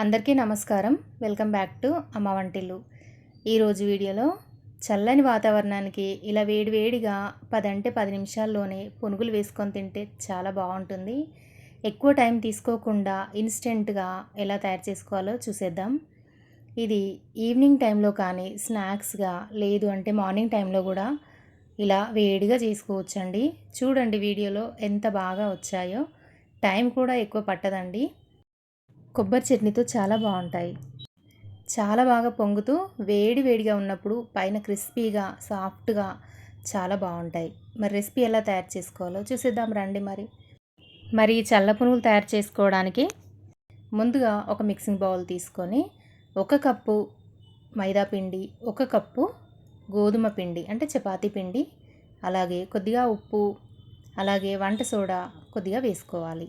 అందరికీ నమస్కారం. Welcome back to అమ్మ వంటిల్లు. ఈరోజు వీడియోలో చల్లని వాతావరణానికి ఇలా వేడివేడిగా పదంటే పది నిమిషాల్లోనే పునుగులు వేసుకొని తింటే చాలా బాగుంటుంది. ఎక్కువ టైం తీసుకోకుండా ఇన్స్టెంట్గా ఎలా తయారు చేసుకోవాలో చూసేద్దాం. ఇది ఈవినింగ్ టైంలో కానీ స్నాక్స్గా లేదు అంటే మార్నింగ్ టైంలో కూడా ఇలా వేడిగా చేసుకోవచ్చండి. చూడండి వీడియోలో ఎంత బాగా వచ్చాయో. టైం కూడా ఎక్కువ పట్టదండి. కొబ్బరి చట్నీతో చాలా బాగుంటాయి. చాలా బాగా పొంగుతూ వేడి వేడిగా ఉన్నప్పుడు పైన క్రిస్పీగా సాఫ్ట్గా చాలా బాగుంటాయి. మరి రెసిపీ ఎలా తయారు చేసుకోవాలో చూసేద్దాం రండి మరి. మరి చల్ల పునుగులు తయారు చేసుకోవడానికి ముందుగా ఒక మిక్సింగ్ బౌల్ తీసుకొని ఒక కప్పు మైదా పిండి ఒక కప్పు గోధుమ పిండి అంటే చపాతీ పిండి అలాగే కొద్దిగా ఉప్పు అలాగే వంట సోడా కొద్దిగా వేసుకోవాలి.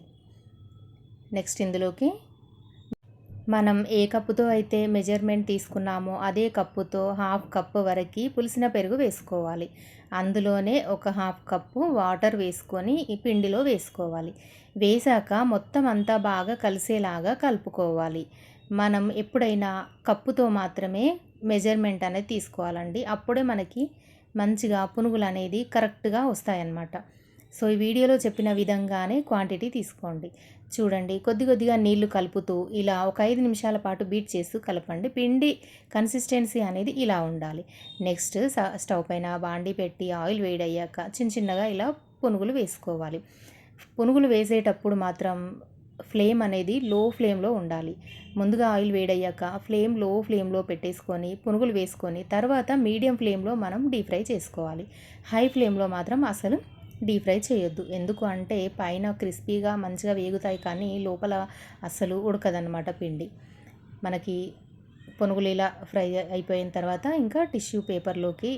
నెక్స్ట్ ఇందులోకి మనం ఏ కప్పుతో అయితే మెజర్మెంట్ తీసుకున్నామో అదే కప్పుతో హాఫ్ కప్పు వరకు పులిసిన పెరుగు వేసుకోవాలి. అందులోనే ఒక హాఫ్ కప్పు వాటర్ వేసుకొని ఈ పిండిలో వేసుకోవాలి. వేసాక మొత్తం అంతా బాగా కలిసేలాగా కలుపుకోవాలి. మనం ఎప్పుడైనా కప్పుతో మాత్రమే మెజర్మెంట్ అనేది తీసుకోవాలండి. అప్పుడే మనకి మంచిగా పునుగులు అనేది కరెక్ట్గా వస్తాయన్నమాట. సో ఈ వీడియోలో చెప్పిన విధంగానే క్వాంటిటీ తీసుకోండి. చూడండి కొద్ది కొద్దిగా నీళ్ళు కలుపుతూ ఇలా ఒక ఐదు నిమిషాల పాటు బీట్ చేస్తూ కలపండి. పిండి కన్సిస్టెన్సీ అనేది ఇలా ఉండాలి. నెక్స్ట్ స్టవ్ పైన బాండి పెట్టి ఆయిల్ వేడయ్యాక చిన్న చిన్నగా ఇలా పునుగులు వేసుకోవాలి. పునుగులు వేసేటప్పుడు మాత్రం ఫ్లేమ్ అనేది లో ఫ్లేమ్లో ఉండాలి. ముందుగా ఆయిల్ వేడయ్యాక ఫ్లేమ్లో ఫ్లేమ్లో పెట్టేసుకొని పునుగులు వేసుకొని తర్వాత మీడియం ఫ్లేమ్లో మనం డీప్ ఫ్రై చేసుకోవాలి. హై ఫ్లేమ్లో మాత్రం అసలు డీప్ ఫ్రై చేయొద్దు. ఎందుకు అంటే పైన క్రిస్పీగా మంచిగా వేగుతాయి కానీ లోపల అస్సలు ఉడకదనమాట పిండి. మనకి పొనుగులు ఇలా ఫ్రై అయిపోయిన తర్వాత ఇంకా టిష్యూ పేపర్లోకి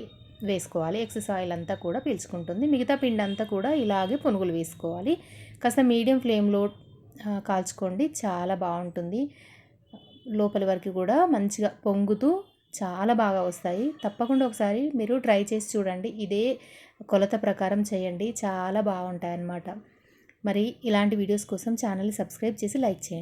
వేసుకోవాలి. ఎక్సెస్ ఆయిల్ అంతా కూడా పీల్చుకుంటుంది. మిగతా పిండి అంతా కూడా ఇలాగే పొనుగులు వేసుకోవాలి. కాస్త మీడియం ఫ్లేమ్లో కాల్చుకోండి. చాలా బాగుంటుంది. లోపలి వరకు కూడా మంచిగా పొంగుతూ చాలా బాగా వస్తాయి. తప్పకుండా ఒకసారి మీరు ట్రై చేసి చూడండి. ఇదే కొలత ప్రకారం చేయండి. చాలా బాగుంటాయి అన్నమాట మరి ఇలాంటి వీడియోస్ కోసం ఛానల్ని సబ్స్క్రైబ్ చేసి లైక్ చేయండి.